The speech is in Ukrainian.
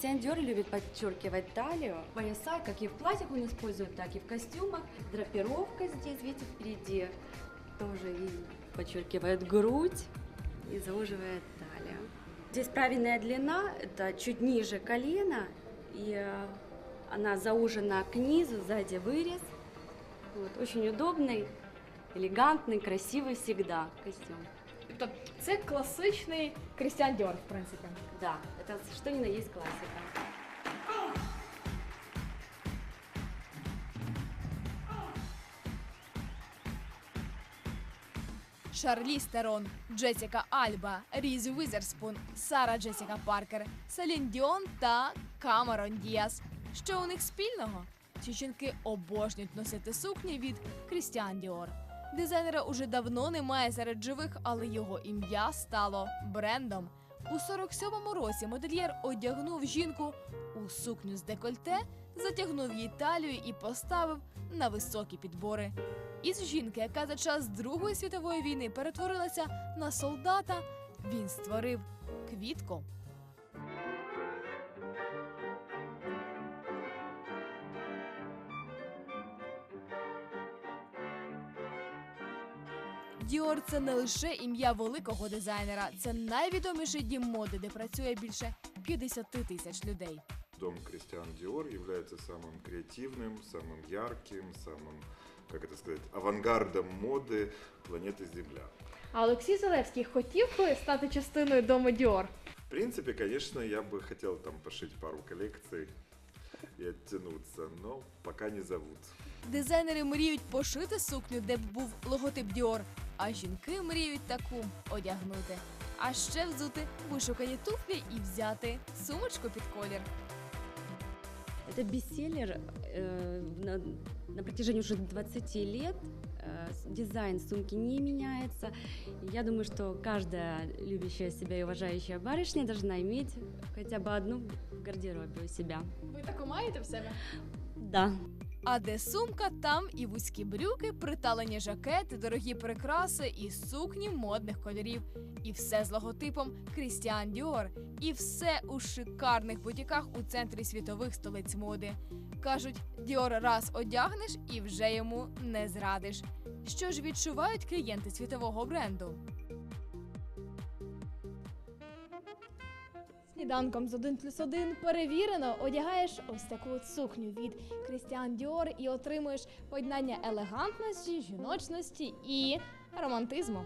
Кристиан Диор любит подчеркивать талию. Пояса, как и в платьях он использует, так и в костюмах. Драпировка здесь, видите, впереди тоже и подчеркивает грудь и зауживает талию. Здесь правильная длина, это чуть ниже колена, и э, она заужена к низу, сзади вырез. Вот, очень удобный, элегантный, красивый всегда костюм. Тобто це класичний Крістіан Діор, в принципі. Да, это что ни на есть классика. Шарліз Терон, Джесіка Альба, Різ Візерспун, Сара Джесіка Паркер, Селін Діон та Камерон Діас. Що у них спільного? Ці жінки обожнюють носити сукні від Крістіан Діор. Дизайнера уже давно немає серед живих, але його ім'я стало брендом. У 47-му році модельєр одягнув жінку у сукню з декольте, затягнув їй талію і поставив на високі підбори. Із жінки, яка за час Другої світової війни перетворилася на солдата, він створив квітку. Діор це не лише ім'я великого дизайнера, це найвідоміший дім моди, де працює більше 50 тисяч людей. Дом Кристиан Диор является самым креативным, самым ярким, самым, как это сказать, авангардом моды планеты Земля. А Олексій Залевський хотів би стати частиною дому Діор. В принципе, конечно, я бы хотел там пошить пару коллекций и оттянуться, но пока не зовут. Дизайнери мріють пошити сукню, де б був логотип Dior, а жінки мріють таку одягнути. А ще взути вишукані туфлі і взяти сумочку під колір. Это бестселлер э, на, на протяжении уже 20 лет. Э, с- дизайн сумки не меняется. Я думаю, что каждая любящая себя и уважающая барышня должна иметь хотя бы одну в гардеробе у себя. Ви таку маєте в себе? Да. А де сумка, там і вузькі брюки, приталені жакети, дорогі прикраси і сукні модних кольорів. І все з логотипом Крістіан Діор. І все у шикарних бутіках у центрі світових столиць моди. Кажуть, Діор раз одягнеш і вже йому не зрадиш. Що ж відчувають клієнти світового бренду? Сніданком з 1 плюс 1 перевірено одягаєш ось таку от сукню від Крістіан Діор і отримуєш поєднання елегантності, жіночності і романтизму.